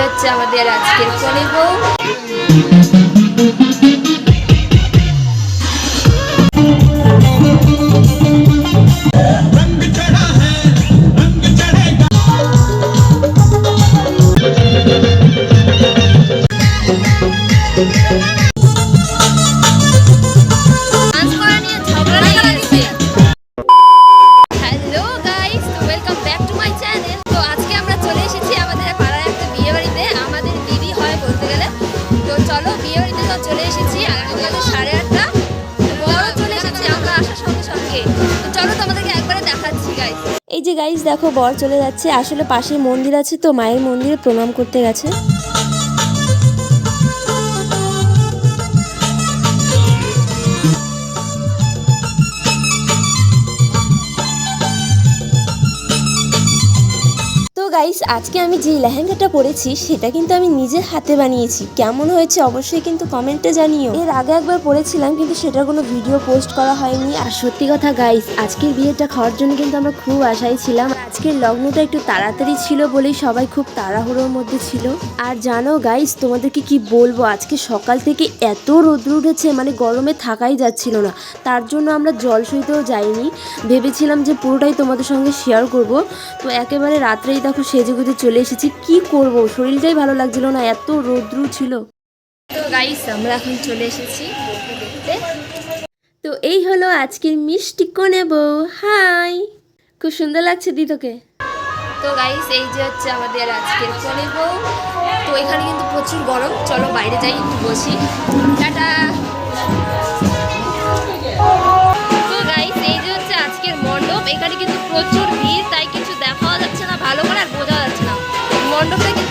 হচ্ছে আমাদের আজকের কনে দেখো বর চলে যাচ্ছে। আসলে পাশে মন্দির আছে তো মায়ের মন্দিরে প্রণাম করতে গেছে। গাইস আজকে আমি যে লেহেঙ্গাটা পরেছি, সেটা কিন্তু আমি নিজের হাতে বানিয়েছি। কেমন হয়েছে অবশ্যই কিন্তু কমেন্টে জানিও। এর আগে একবার পরেছিলাম, কিন্তু সেটার কোনো ভিডিও পোস্ট করা হয়নি। আর সত্যি কথা গাইস আজকের বিয়েটা খাওয়ার জন্য কিন্তু আমরা খুব আশায় ছিলাম। আজকের লগ্নটা একটু তাড়াতাড়ি ছিল বলেই সবাই খুব তাড়াহুড়োর মধ্যে ছিল। আর জানো গাইস তোমাদেরকে কি বলব, আজকে সকাল থেকে এত রোদ্র উঠেছে মানে গরমে থাকাই যাচ্ছিল না। তার জন্য আমরা জল সইতেও যাইনি। ভেবেছিলাম যে পুরোটাই তোমাদের সঙ্গে শেয়ার করব। তো একেবারে রাত্রেই দেখো সেজে গুজে চলে এসেছি। কি করব? শরীরটাই ভালো লাগছিল না এত রৌদ্র ছিল। তো গাইস আমরা এখন চলে এসেছি দেখতে। তো এই হলো আজকের মিষ্টি কোনে বউ হাই! খুব সুন্দর লাগছে দি তোকে। তো গাইস এই যে হচ্ছে আমাদের আজকের কনে বউ তো এখানে কিন্তু প্রচুর গরম। চলো বাইরে যাই একটু বসি। টাটা! তো গাইস এই যে হচ্ছে আজকের মণ্ডপ। এখানে কিন্তু প্রচুর ভিড় তাই কিছু দেখাও যাচ্ছে মণ্ডপটা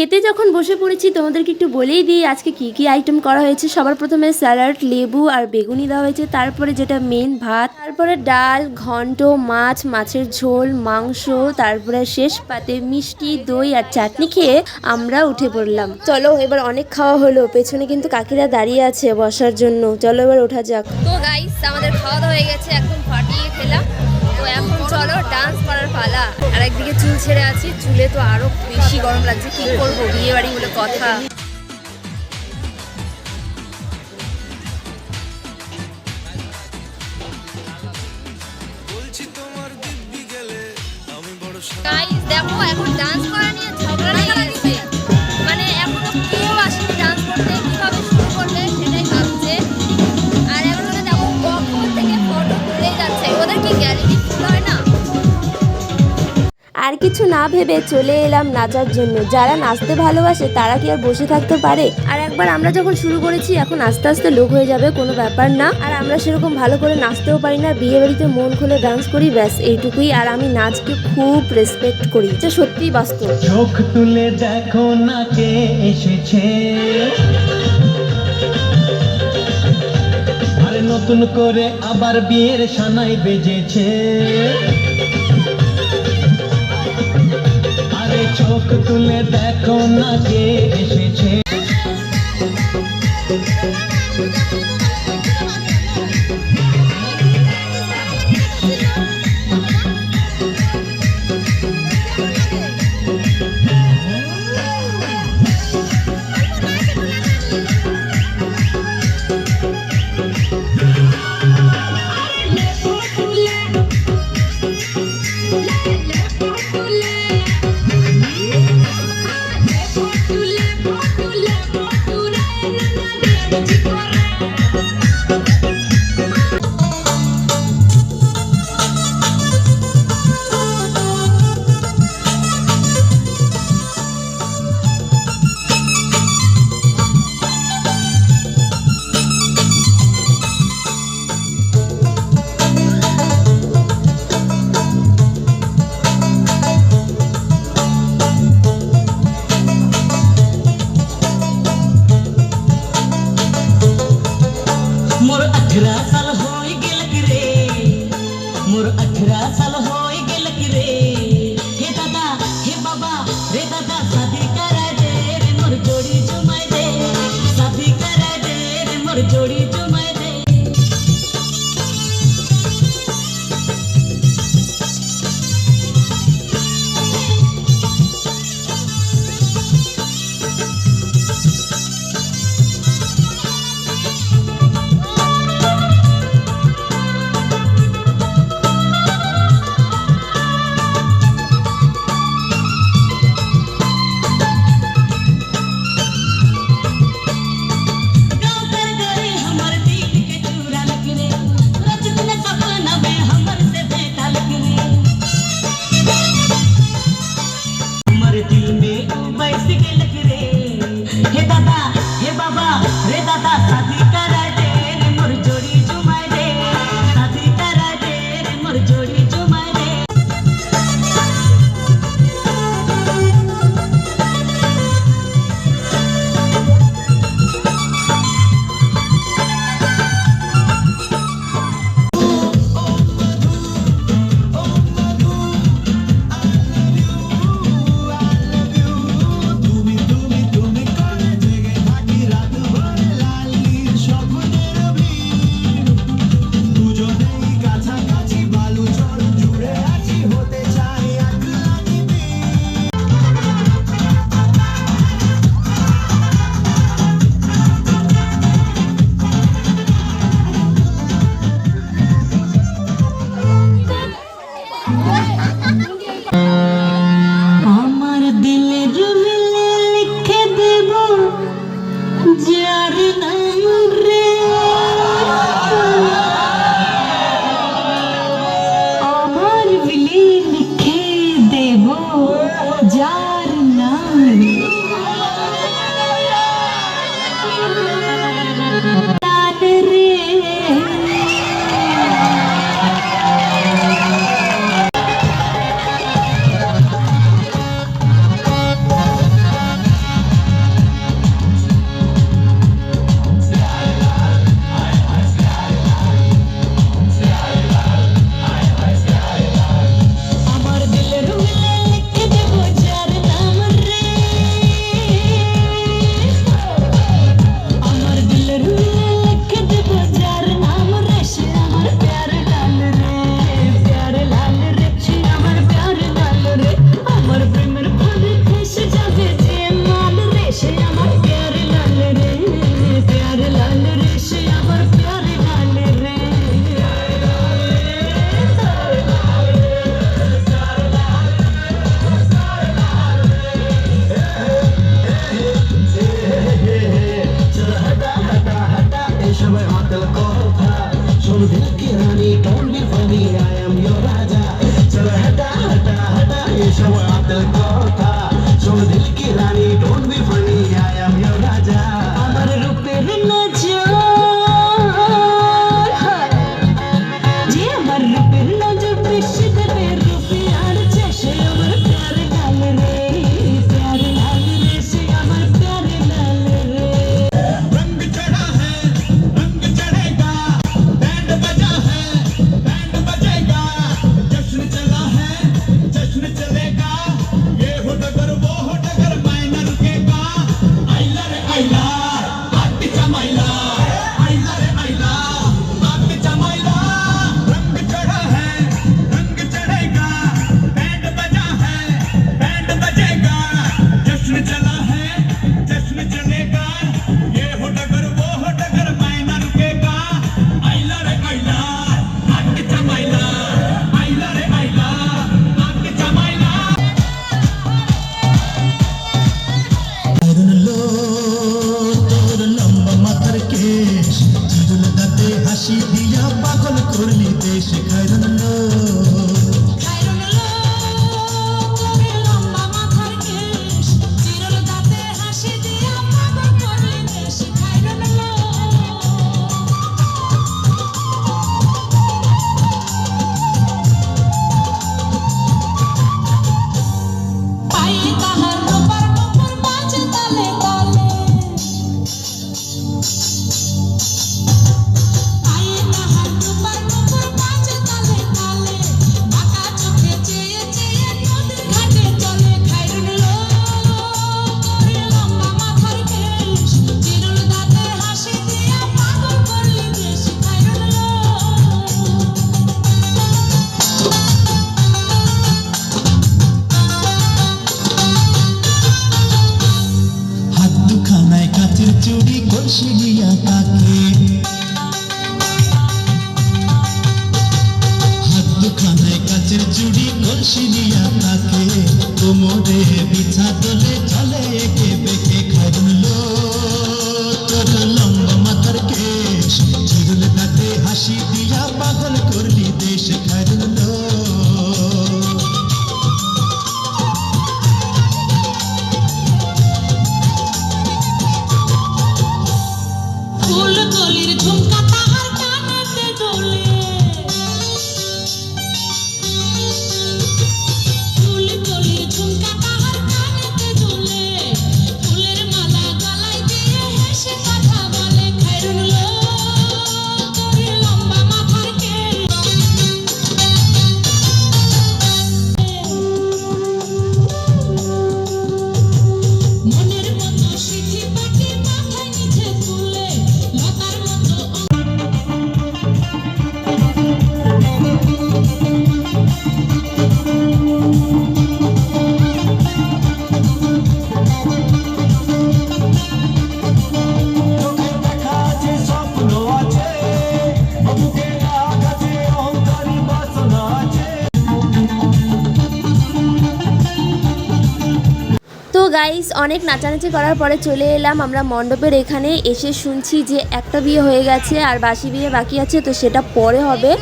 খেতে যখন বসে পড়েছি, তোমাদেরকে একটু বলেই দিই, আজকে কি কি আইটেম করা হয়েছে। সবার প্রথমে স্যালাড লেবু আর বেগুনি দেওয়া হয়েছে। তারপরে যেটা মেন ভাত, তারপরে ডাল, ঘন্ট, মাছ, মাছের ঝোল, মাংস, তারপরে শেষ পাতে মিষ্টি, দই আর চাটনি খেয়ে আমরা উঠে পড়লাম। চলো, এবার অনেক খাওয়া হলো। পেছনে কিন্তু কাকিরা দাঁড়িয়ে আছে বসার জন্য। চলো, এবার ওঠা যাক। তো গাইস আমাদের খাওয়া দাওয়া হয়ে গেছে। একদম ফাটিয়ে চুল ছেড়ে আছি চুলে তো আরও বেশি গরম লাগছে। কি করব? বিয়ে বাড়ি বলে কথা দেখো এখন ডান্স কিছু না ভেবে চলে এলাম নাচার জন্য। যারা নাচতে ভালোবাসে, তারা কি আর বসে থাকতে পারে? আর একবার আমরা যখন শুরু করেছি, এখন আস্তে আস্তে লোক হয়ে যাবে, কোনো ব্যাপার না। আর আমরা সেরকম ভালো করে নাচতেও পারি না বিয়ে বাড়িতে মন খুলে ডান্স করি, ব্যাস এইটুকুই। আর আমি নাচকে খুব রেসপেক্ট করি। এটা সত্যিই বাস্তব। চোখ তুলে দেখো না কে এসেছে। নতুন করে আবার বিয়ের সানাই বেজেছে। চোখ তুলে দেখো না কে এসেছে এসবে কথা। শুনবে কি রানী নিয়া তাকে কোমরে বিছা দলে চলে একে বেঁকে খাইল তোর লম্বা মাথার কেশ তাতে হাসি দিয়া পাগল করলি দেশ খাইল ফুল ঝুমকা গাইস অনেক নাচানাচি করার পরে চলে এলাম আমরা মণ্ডপের এখানে। এসে শুনছি যে একটা বিয়ে হয়ে গেছে আর বাসি বিয়ে বাকি আছে, তো সেটা পরে হবে।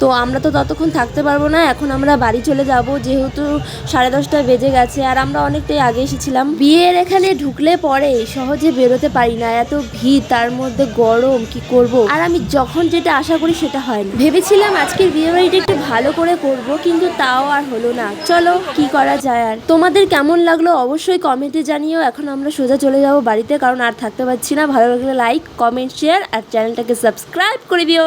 তো আমরা তো ততক্ষণ থাকতে পারব না, এখন আমরা বাড়ি চলে যাব, যেহেতু সাড়ে দশটা বেজে গেছে আর আমরা অনেকটাই আগে এসেছিলাম। বিয়ের এখানে ঢুকলে পরে সহজে বেরোতে পারি না, এত ভিড়, তার মধ্যে গরম, কি করব? আর আমি যখন যেটা আশা করি সেটা হয় না। ভেবেছিলাম আজকের বিয়ে বাড়িটা ভালো করে করব, কিন্তু তাও আর হলো না। চলো, কি করা যায় আর। তোমাদের কেমন লাগল অবশ্যই কমেন্টে জানিও। এখন আমরা সোজা চলে যাব বাড়িতে, কারণ আর থাকতে পারছি না। ভালো লাগলে লাইক কমেন্ট শেয়ার আর চ্যানেলটাকে সাবস্ক্রাইব করে দিও।